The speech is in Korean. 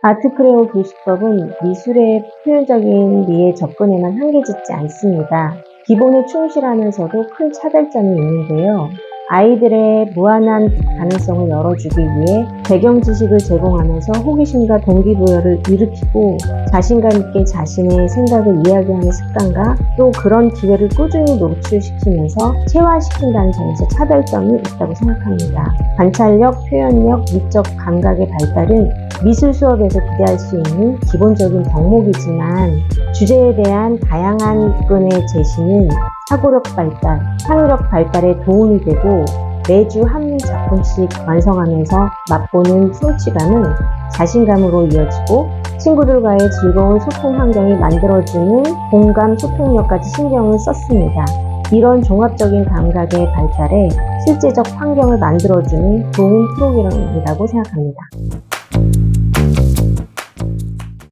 아트크레오 교수법은 미술의 표현적인 미에 접근에만 한계짓지 않습니다. 기본에 충실하면서도 큰 차별점이 있는데요. 아이들의 무한한 가능성을 열어주기 위해 배경 지식을 제공하면서 호기심과 동기부여를 일으키고 자신감 있게 자신의 생각을 이야기하는 습관과 또 그런 기회를 꾸준히 노출시키면서 체화시킨다는 점에서 차별점이 있다고 생각합니다. 관찰력, 표현력, 미적 감각의 발달은 미술 수업에서 기대할 수 있는 기본적인 덕목이지만 주제에 대한 다양한 접근의 제시는 사고력 발달, 창의력 발달에 도움이 되고 매주 한 작품씩 완성하면서 맛보는 성취감은 자신감으로 이어지고 친구들과의 즐거운 소통 환경이 만들어주는 공감 소통력까지 신경을 썼습니다. 이런 종합적인 감각의 발달에 실제적 환경을 만들어주는 좋은 프로그램이라고 생각합니다.